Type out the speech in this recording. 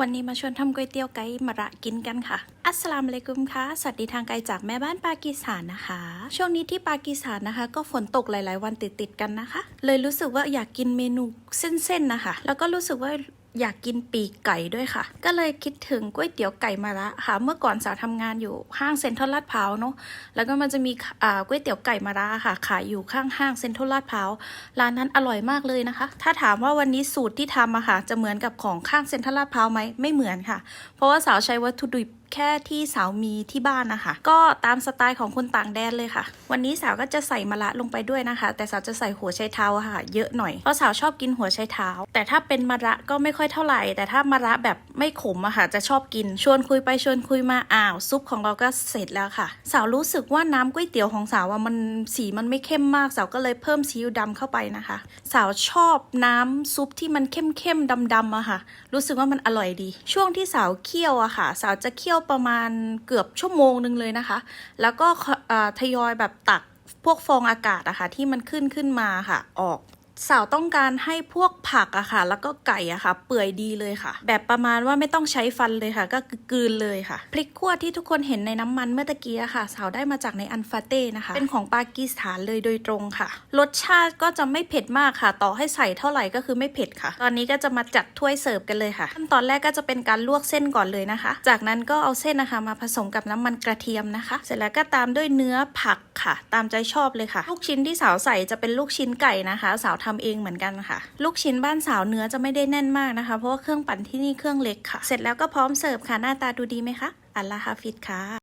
วันนี้มาชวนทำก๋วยเตี๋ยวไก่มะระกินกันค่ะ อัสสลามุอะลัยกุมค่ะ สวัสดีทางไกลจากแม่บ้านปากีสถานนะคะ ช่วงนี้ที่ปากีสถานนะคะ ก็ฝนตกหลาย ๆ วันติด ๆ กันนะคะ เลยรู้สึกว่าอยากกินเมนูเส้น ๆ นะคะ แล้วก็รู้สึกว่า อยากกินปีกไก่ด้วยค่ะ ก็เลยคิดถึงก๋วยเตี๋ยวไก่มาระค่ะ เมื่อก่อนสาวทำงานอยู่ห้างเซ็นทรัลลาดพร้าวเนาะ แล้วก็มันจะมีก๋วยเตี๋ยวไก่มาระค่ะ ขายอยู่ข้างห้างเซ็นทรัลลาดพร้าว ร้านนั้นอร่อยมากเลยนะคะ ถ้าถามว่าวันนี้สูตรที่ทำอะค่ะ จะเหมือนกับของข้างเซ็นทรัลลาดพร้าวไหมไม่เหมือนค่ะ เพราะว่าสาวใช้วัตถุดิบ แค่ที่สาวมีที่บ้านนะคะ ก็ตามสไตล์ของคนต่างแดนเลยค่ะ วันนี้สาวก็จะใส่มะระลงไปด้วยนะคะ แต่สาวจะใส่หัวไชเท้าค่ะ เยอะหน่อยเพราะสาวชอบกินหัวไชเท้า แต่ถ้าเป็นมะระก็ไม่ค่อยเท่าไหร่ แต่ถ้ามะระแบบไม่ขมอะค่ะ จะชอบกินชวนคุยไปชวนคุยมาอ้าวซุปของเราก็เสร็จแล้วค่ะ สาวรู้สึกว่าน้ำก๋วยเตี๋ยวของสาวว่ามันสีมันไม่เข้มมาก สาวก็เลยเพิ่มซีอิ๊วดำเข้าไปนะคะ สาวชอบน้ำซุปที่มันเข้มเข้มๆดำๆอะค่ะ รู้สึกว่ามันอร่อยดี ช่วงที่สาวเคี่ยวอะค่ะ สาวจะเคี่ยวประมาณเกือบชั่วโมงหนึ่งเลยนะคะ แล้วก็ทยอยแบบตักพวกฟองอากาศอะค่ะที่มันขึ้นขึ้นมาค่ะ ออก สาวต้องการให้พวกผักอะค่ะ แล้วก็ไก่อะค่ะ เปื่อยดีเลยค่ะ แบบประมาณว่าไม่ต้องใช้ฟันเลยค่ะ ก็คือกลืนเลยค่ะ พริกขั่วที่ทุกคนเห็นในน้ำมันเมื่อตะกี้อะค่ะ สาวได้มาจากในอันฟาเต้นะคะ เป็นของปากีสถานเลยโดยตรงค่ะ รสชาติก็จะไม่เผ็ดมากค่ะ ต่อให้ใส่เท่าไหร่ก็คือไม่เผ็ดค่ะ ตอนนี้ก็จะมาจัดถ้วยเสิร์ฟกันเลยค่ะ ขั้นตอนแรกก็จะเป็นการลวกเส้นก่อนเลยนะคะ จากนั้นก็เอาเส้นนะคะ มาผสมกับน้ำมันกระเทียมนะคะ เสร็จแล้วก็ตามด้วยเนื้อผักค่ะ ตามใจชอบเลยค่ะ ลูกชิ้นที่สาวใส่จะเป็นลูกชิ้นไก่นะคะ สาวทำเองเหมือนกันค่ะ ลูกชิ้นบ้านสาวเนื้อจะไม่ได้แน่นมากนะคะ เพราะว่าเครื่องปั่นที่นี่เครื่องเล็กค่ะ เสร็จแล้วก็พร้อมเสิร์ฟค่ะหน้าตาดูดีไหมคะอัลลาฮาฟิดค่ะ